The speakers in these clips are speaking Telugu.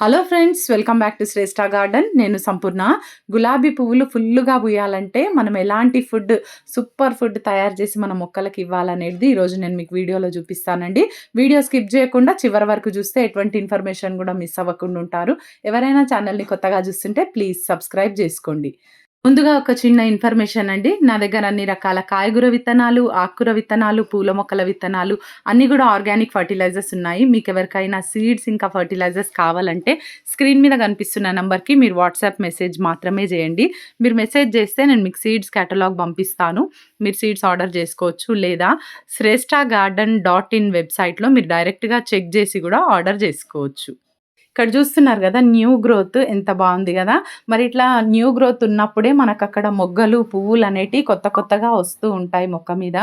Hello friends welcome back to Shreshta garden నేను సంపూర్ణ. గులాబీ పువ్వులు ఫుల్గా పూయాలంటే మనం ఎలాంటి ఫుడ్ సూపర్ ఫుడ్ తయారు చేసి మన మొక్కలకి ఇవ్వాలనేది ఈరోజు నేను మీకు వీడియోలో చూపిస్తానండి. వీడియో స్కిప్ చేయకుండా చివరి వరకు చూస్తే ఎటువంటి ఇన్ఫర్మేషన్ కూడా మిస్ అవ్వకుండా ఉంటారు. ఎవరైనా ఛానల్ని కొత్తగా చూస్తుంటే ప్లీజ్ సబ్స్క్రైబ్ చేసుకోండి. ముందుగా ఒక చిన్న ఇన్ఫర్మేషన్ అండి. నా దగ్గర అన్ని రకాల కాయగూర విత్తనాలు ఆకుకూర విత్తనాలు పూల మొక్కల విత్తనాలు అన్నీ కూడా ఆర్గానిక్ ఫర్టిలైజర్స్ ఉన్నాయి. మీకు ఎవరికైనా సీడ్స్ ఇంకా ఫర్టిలైజర్స్ కావాలంటే స్క్రీన్ మీద కనిపిస్తున్న నెంబర్కి మీరు వాట్సాప్ మెసేజ్ మాత్రమే చేయండి. మీరు మెసేజ్ చేస్తే నేను మీకు సీడ్స్ కేటలాగ్ పంపిస్తాను. మీరు సీడ్స్ ఆర్డర్ చేసుకోవచ్చు లేదా శ్రేష్ఠ గార్డెన్ డాట్ ఇన్ వెబ్సైట్లో మీరు డైరెక్ట్గా చెక్ చేసి కూడా ఆర్డర్ చేసుకోవచ్చు. ఇక్కడ చూస్తున్నారు కదా న్యూ గ్రోత్ ఎంత బాగుంది కదా. మరి ఇట్లా న్యూ గ్రోత్ ఉన్నప్పుడే మనకు అక్కడ మొగ్గలు పువ్వులు అనేటివి కొత్త కొత్తగా వస్తూ ఉంటాయి మొక్క మీద.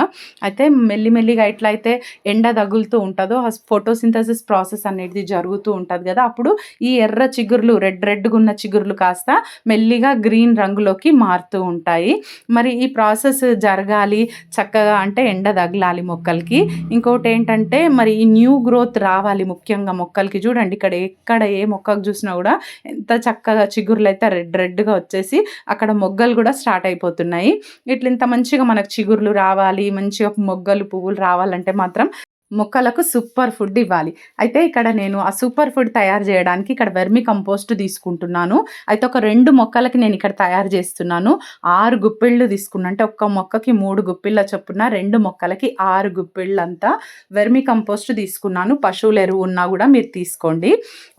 అయితే మెల్లిమెల్లిగా ఎట్లయితే ఎండ తగులుతూ ఉంటుందో ఆ ఫోటోసింథసిస్ ప్రాసెస్ అనేది జరుగుతూ ఉంటుంది కదా. అప్పుడు ఈ ఎర్ర చిగుర్లు రెడ్ రెడ్గా ఉన్న చిగుర్లు కాస్త మెల్లిగా గ్రీన్ రంగులోకి మారుతూ ఉంటాయి. మరి ఈ ప్రాసెస్ జరగాలి చక్కగా అంటే ఎండ తగలాలి మొక్కలకి. ఇంకోటి ఏంటంటే మరి ఈ న్యూ గ్రోత్ రావాలి ముఖ్యంగా మొక్కలకి. చూడండి ఇక్కడ ఎక్కడ ఏ మొక్కకు చూసినా కూడా ఎంత చక్కగా చిగురులు అయితే రెడ్ రెడ్గా వచ్చేసి అక్కడ మొగ్గలు కూడా స్టార్ట్ అయిపోతున్నాయి. ఇట్లా ఇంత మంచిగా మనకు చిగుర్లు రావాలి మంచిగా మొగ్గలు పువ్వులు రావాలంటే మాత్రం మొక్కలకు సూపర్ ఫుడ్ ఇవ్వాలి. అయితే ఇక్కడ నేను ఆ సూపర్ ఫుడ్ తయారు చేయడానికి ఇక్కడ వెర్మి కంపోస్ట్ తీసుకుంటున్నాను. అయితే ఒక రెండు మొక్కలకి నేను ఇక్కడ తయారు చేస్తున్నాను. ఆరు గుప్పిళ్ళు తీసుకున్నా అంటే ఒక్క మొక్కకి మూడు గుప్పిళ్ళ చొప్పున రెండు మొక్కలకి ఆరు గుప్పిళ్ళంతా వెర్మి కంపోస్ట్ తీసుకున్నాను. పశువుల ఎరువు ఉన్నా కూడా మీరు తీసుకోండి.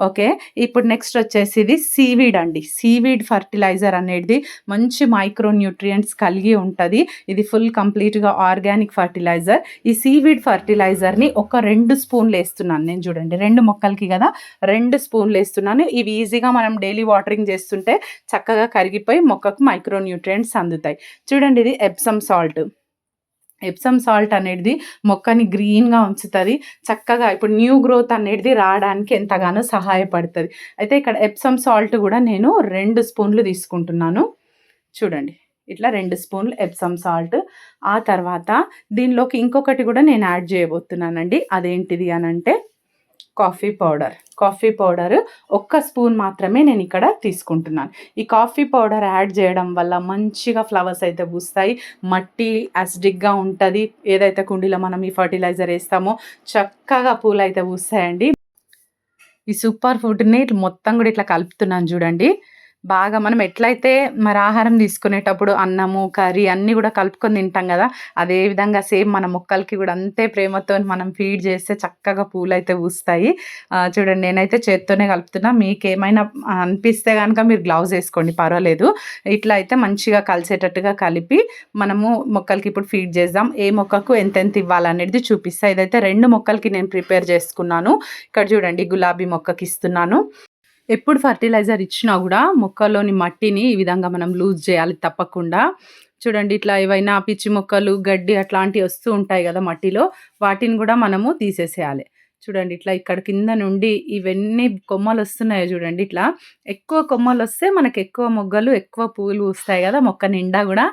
ఓకే ఇప్పుడు నెక్స్ట్ వచ్చేసి ఇది సీవీడ్ అండి. సీవీడ్ ఫర్టిలైజర్ అనేది మంచి మైక్రో న్యూట్రియంట్స్ కలిగి ఉంటుంది. ఇది ఫుల్ కంప్లీట్గా ఆర్గానిక్ ఫర్టిలైజర్. ఈ సీవీడ్ ఫర్టిలైజర్ వాటర్ని ఒక రెండు స్పూన్లు వేస్తున్నాను. నేను చూడండి రెండు మొక్కలకి కదా రెండు స్పూన్లు వేస్తున్నాను. ఇవి ఈజీగా మనం డైలీ వాటరింగ్ చేస్తుంటే చక్కగా కరిగిపోయి మొక్కకు మైక్రో న్యూట్రియంట్స్ అందుతాయి. చూడండి ఇది ఎప్సమ్ సాల్ట్ ఎప్సమ్ సాల్ట్ అనేది మొక్కని గ్రీన్గా ఉంచుతుంది. చక్కగా ఇప్పుడు న్యూ గ్రోత్ అనేది రావడానికి ఎంతగానో సహాయపడుతుంది. అయితే ఇక్కడ ఎప్సమ్ సాల్ట్ కూడా నేను రెండు స్పూన్లు తీసుకుంటున్నాను. చూడండి. ఇట్లా రెండు స్పూన్లు ఎప్సమ్ సాల్ట్ ఆ తర్వాత దీనిలోకి ఇంకొకటి కూడా నేను యాడ్ చేయబోతున్నానండి. అదేంటిది అని అంటే కాఫీ పౌడర్ కాఫీ పౌడర్ ఒక్క స్పూన్ మాత్రమే నేను ఇక్కడ తీసుకుంటున్నాను. ఈ కాఫీ పౌడర్ యాడ్ చేయడం వల్ల మంచిగా ఫ్లవర్స్ అయితే పూస్తాయి. మట్టి యాసిడిక్గా ఉంటుంది. ఏదైతే కుండీలో మనం ఈ ఫర్టిలైజర్ వేస్తామో చక్కగా పూలు అయితే పూస్తాయండి. ఈ సూపర్ ఫుడ్ని మొత్తం కూడా ఇట్లా కలుపుతున్నాను చూడండి. బాగా మనం ఎట్లయితే మరి ఆహారం తీసుకునేటప్పుడు అన్నము కర్రీ అన్నీ కూడా కలుపుకొని తింటాం కదా అదే విధంగా సేమ్ మన మొక్కలకి కూడా అంతే ప్రేమతో మనం ఫీడ్ చేస్తే చక్కగా పూలు అయితే పూస్తాయి చూడండి నేనైతే చేత్తోనే కలుపుతున్నా. మీకు ఏమైనా అనిపిస్తే కనుక మీరు గ్లౌజ్ వేసుకోండి పర్వాలేదు. ఇట్లా అయితే మంచిగా కలిసేటట్టుగా కలిపి మనము మొక్కలకి ఇప్పుడు ఫీడ్ చేద్దాం. ఏ మొక్కకు ఎంతెంత ఇవ్వాలనేది చూపిస్తా. ఇదైతే రెండు మొక్కలకి నేను ప్రిపేర్ చేసుకున్నాను. ఇక్కడ చూడండి గులాబీ మొక్కకి ఇస్తున్నాను ఎప్పుడు ఫర్టిలైజర్ ఇచ్చినా కూడా మొక్కలోని మట్టిని ఈ విధంగా మనం లూజ్ చేయాలి తప్పకుండా. చూడండి ఇట్లా ఏవైనా పిచ్చి మొక్కలు గడ్డి అట్లాంటివి వస్తూ ఉంటాయి కదా మట్టిలో వాటిని కూడా మనము తీసేసేయాలి. చూడండి ఇట్లా ఇక్కడ కింద నుండి ఇవన్నీ కొమ్మలు వస్తున్నాయో చూడండి ఇట్లా ఎక్కువ కొమ్మలు వస్తే మనకు ఎక్కువ మొగ్గలు ఎక్కువ పువ్వులు వస్తాయి కదా మొక్క నిండా కూడా.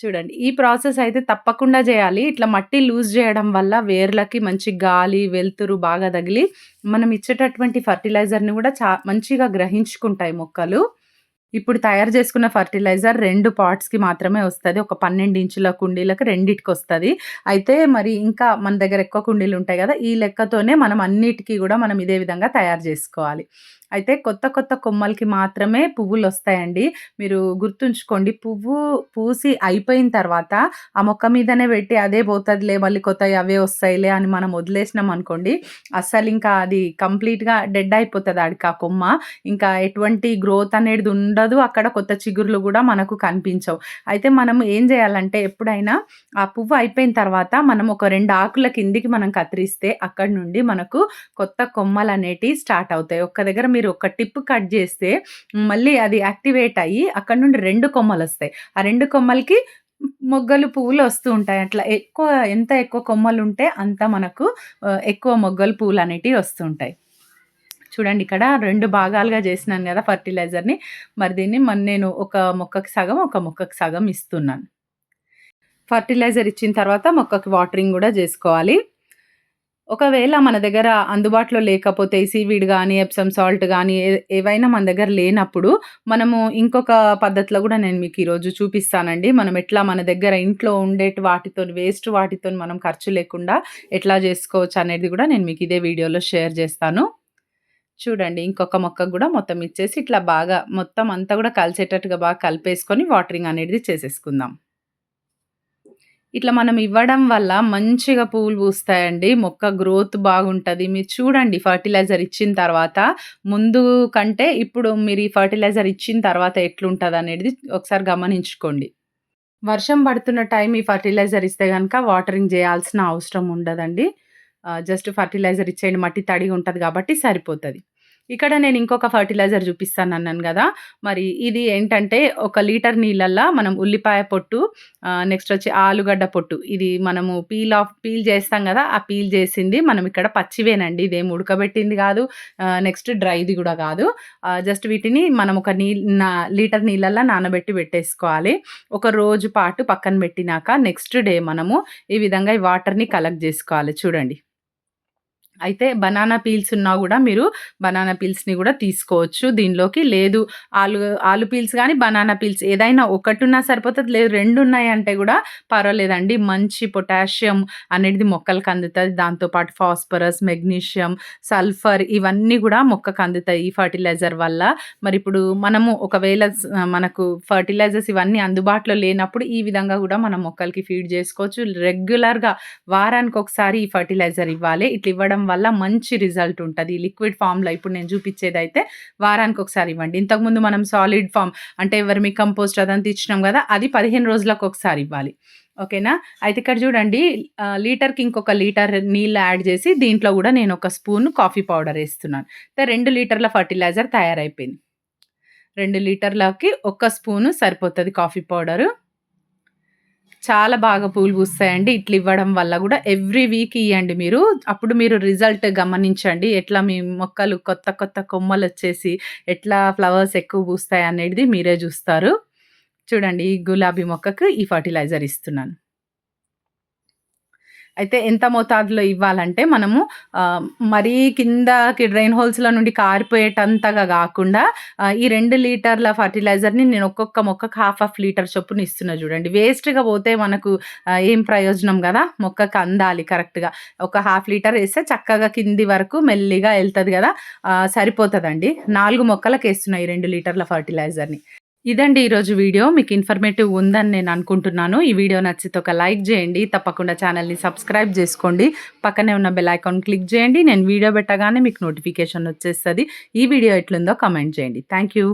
చూడండి ఈ ప్రాసెస్ అయితే తప్పకుండా చేయాలి. ఇట్లా మట్టి లూజ్ చేయడం వల్ల వేర్లకి మంచి గాలి వెలుతురు బాగా తగిలి మనం ఇచ్చేటటువంటి ఫర్టిలైజర్ని కూడా చా మంచిగా గ్రహించుకుంటాయి మొక్కలు. ఇప్పుడు తయారు చేసుకున్న ఫర్టిలైజర్ రెండు పాట్స్కి మాత్రమే వస్తుంది. ఒక పన్నెండు ఇంచుల కుండీలకు రెండిటికి వస్తుంది. అయితే మరి ఇంకా మన దగ్గర ఎక్కువ కుండీలు ఉంటాయి కదా ఈ లెక్కతోనే మనం అన్నిటికీ కూడా మనం ఇదే విధంగా తయారు చేసుకోవాలి. అయితే కొత్త కొత్త కొమ్మలకి మాత్రమే పువ్వులు వస్తాయండి మీరు గుర్తుంచుకోండి పువ్వు పూసి అయిపోయిన తర్వాత ఆ మొక్క మీదనే పెట్టి అదే పోతుందిలే మళ్ళీ కొత్తవి అవే వస్తాయిలే అని మనం వదిలేసినాం అనుకోండి అస్సలు ఇంకా అది కంప్లీట్గా డెడ్ అయిపోతుంది ఆడికి ఆ కొమ్మ. ఇంకా ఎటువంటి గ్రోత్ అనేది ఉండదు అక్కడ కొత్త చిగుర్లు కూడా మనకు కనిపించవు. అయితే మనం ఏం చేయాలంటే ఎప్పుడైనా ఆ పువ్వు అయిపోయిన తర్వాత మనం ఒక రెండు ఆకుల కిందికి మనం కత్తిరిస్తే అక్కడ నుండి మనకు కొత్త కొమ్మలు అనేటివి స్టార్ట్ అవుతాయి. ఒక్క దగ్గర మీరు ఒక టిప్ కట్ చేస్తే మళ్ళీ అది యాక్టివేట్ అయ్యి అక్కడ నుండి రెండు కొమ్మలు వస్తాయి ఆ రెండు కొమ్మలకి మొగ్గలు పువ్వులు వస్తూ ఉంటాయి. అట్లా ఎక్కువ ఎంత ఎక్కువ కొమ్మలు ఉంటే అంత మనకు ఎక్కువ మొగ్గలు పువ్వులు అనేటివి వస్తుంటాయి చూడండి ఇక్కడ రెండు భాగాలుగా చేసినాను కదా ఫర్టిలైజర్ని. మరి దీన్ని మన నేను ఒక మొక్కకి సగం ఒక మొక్కకి సగం ఇస్తున్నాను. ఫర్టిలైజర్ ఇచ్చిన తర్వాత మొక్కకి వాటరింగ్ కూడా చేసుకోవాలి. ఒకవేళ మన దగ్గర అందుబాటులో లేకపోతే సీవీడ్ కానీ ఎప్సమ్ సాల్ట్ కానీ ఏ ఏవైనా మన దగ్గర లేనప్పుడు మనము ఇంకొక పద్ధతిలో కూడా నేను మీకు ఈరోజు చూపిస్తానండి. మనం ఎట్లా మన దగ్గర ఇంట్లో ఉండేటి వాటితోని వేస్ట్ వాటితోని మనం ఖర్చు లేకుండా ఎట్లా చేసుకోవచ్చు అనేది కూడా నేను మీకు ఇదే వీడియోలో షేర్ చేస్తాను చూడండి ఇంకొక మొక్కకు కూడా మొత్తం ఇచ్చేసి ఇట్లా బాగా మొత్తం అంతా కూడా కలిసేటట్టుగా బాగా కలిపేసుకొని వాటరింగ్ అనేది చేసేసుకుందాం. ఇట్లా మనం ఇవ్వడం వల్ల మంచిగా పువ్వులు పూస్తాయండి. మొక్క గ్రోత్ బాగుంటుంది మీరు చూడండి ఫర్టిలైజర్ ఇచ్చిన తర్వాత ముందు కంటే ఇప్పుడు మీరు ఈ ఫర్టిలైజర్ ఇచ్చిన తర్వాత ఎట్లుంటదనేది ఒకసారి గమనించుకోండి. వర్షం పడుతున్న టైం ఈ ఫర్టిలైజర్ ఇస్తే కనుక వాటరింగ్ చేయాల్సిన అవసరం ఉండదండి. జస్ట్ ఫర్టిలైజర్ ఇచ్చేయండి. మట్టి తడిగా ఉంటుంది కాబట్టి సరిపోతుంది ఇక్కడ నేను ఇంకొక ఫర్టిలైజర్ చూపిస్తాను అన్నాను కదా మరి ఇది ఏంటంటే ఒక లీటర్ నీళ్ళల్లో మనం ఉల్లిపాయ పొట్టు నెక్స్ట్ వచ్చి ఆలుగడ్డ పొట్టు ఇది మనము పీల్ ఆఫ్ పీల్ చేస్తాం కదా ఆ పీల్ చేసింది మనం ఇక్కడ పచ్చివేనండి. ఇదేం ఉడకబెట్టింది కాదు నెక్స్ట్ డ్రైది కూడా కాదు జస్ట్ వీటిని మనం ఒక నీల్ నా లీటర్ నీళ్ళల్లో నానబెట్టి పెట్టేసుకోవాలి. ఒక రోజు పాటు పక్కన పెట్టినాక నెక్స్ట్ డే మనము ఈ విధంగా ఈ వాటర్‌ని కలెక్ట్ చేసుకోవాలి చూడండి. అయితే బనానా పీల్స్ ఉన్నా కూడా మీరు బనానా పీల్స్‌ని కూడా తీసుకోవచ్చు దీనిలోకి. లేదు ఆలు ఆలు పీల్స్ కానీ బనానా పీల్స్ ఏదైనా ఒకటి ఉన్నా సరిపోతుంది లేదు రెండు ఉన్నాయంటే కూడా పర్వాలేదండి. మంచి పొటాషియం అనేది మొక్కలకు అందుతుంది దాంతో పాటు ఫాస్ఫరస్, మెగ్నీషియం, సల్ఫర్ ఇవన్నీ కూడా మొక్కకు అందుతాయి ఈ ఫర్టిలైజర్ వల్ల. మరి ఇప్పుడు మనము ఒకవేళ మనకు ఫర్టిలైజర్స్ ఇవన్నీ అందుబాటులో లేనప్పుడు ఈ విధంగా కూడా మనం మొక్కలకి ఫీడ్ చేసుకోవచ్చు రెగ్యులర్‌గా వారానికి ఒకసారి ఈ ఫర్టిలైజర్ ఇవ్వాలి. ఇట్లా ఇవ్వడం వల్ల మంచి రిజల్ట్ ఉంటుంది లిక్విడ్ ఫామ్లో ఇప్పుడు నేను చూపించేదైతే వారానికి ఒకసారి ఇవ్వండి. ఇంతకుముందు మనం సాలిడ్ ఫామ్ అంటే ఎవరి కంపోస్ట్ అదంతా ఇచ్చినాం కదా అది పదిహేను రోజులకు ఒకసారి ఇవ్వాలి. ఓకేనా? అయితే ఇక్కడ చూడండి లీటర్‌కి ఇంకొక లీటర్ నీళ్ళు యాడ్ చేసి దీంట్లో కూడా నేను ఒక స్పూన్ కాఫీ పౌడర్ వేస్తున్నాను అయితే రెండు లీటర్ల ఫర్టిలైజర్ తయారైపోయింది. రెండు లీటర్లకి ఒక స్పూను సరిపోతుంది కాఫీ పౌడరు. చాలా బాగా పూలు పూస్తాయండి. ఇట్లా ఇవ్వడం వల్ల కూడా ఎవ్రీ వీక్ ఇవ్వండి మీరు. అప్పుడు మీరు రిజల్ట్ గమనించండి. ఎట్లా మీ మొక్కలు కొత్త కొత్త కొమ్మలు వచ్చేసి ఎట్లా ఫ్లవర్స్ ఎక్కువ పూస్తాయి అనేది మీరే చూస్తారు చూడండి ఈ గులాబీ మొక్కకు ఈ ఫర్టిలైజర్ ఇస్తున్నాను. అయితే ఎంత మోతాదులో ఇవ్వాలంటే మనము మరీ కిందకి డ్రైన్ హోల్స్‌లో నుండి కారిపోయేటంతగా కాకుండా ఈ రెండు లీటర్ల ఫర్టిలైజర్‌ని నేను ఒక్కొక్క మొక్కకు హాఫ్ హాఫ్ లీటర్ చొప్పున ఇస్తున్నా చూడండి వేస్ట్‌గా పోతే మనకు ఏం ప్రయోజనం కదా మొక్కకు అందాలి కరెక్ట్‌గా. ఒక హాఫ్ లీటర్ వేస్తే చక్కగా కింది వరకు మెల్లిగా ఎళ్తది గదా! ఆహ్, సరిపోతదండి. 4 మొక్కలకేస్తున్నా ఈ 2 లీటర్ల ఫర్టిలైజర్‌ని. ఇదండి ఈరోజు వీడియో. మీకు ఇన్ఫర్మేటివ్ ఉందని నేను అనుకుంటున్నాను. ఈ వీడియో నచ్చితే ఒక లైక్ చేయండి తప్పకుండా ఛానల్ని సబ్స్క్రైబ్ చేసుకోండి పక్కనే ఉన్న బెల్ ఐకాన్ క్లిక్ చేయండి నేను వీడియో పెట్టగానే మీకు నోటిఫికేషన్ వచ్చేస్తుంది ఈ వీడియో ఎట్లుందో కమెంట్ చేయండి థ్యాంక్ యూ.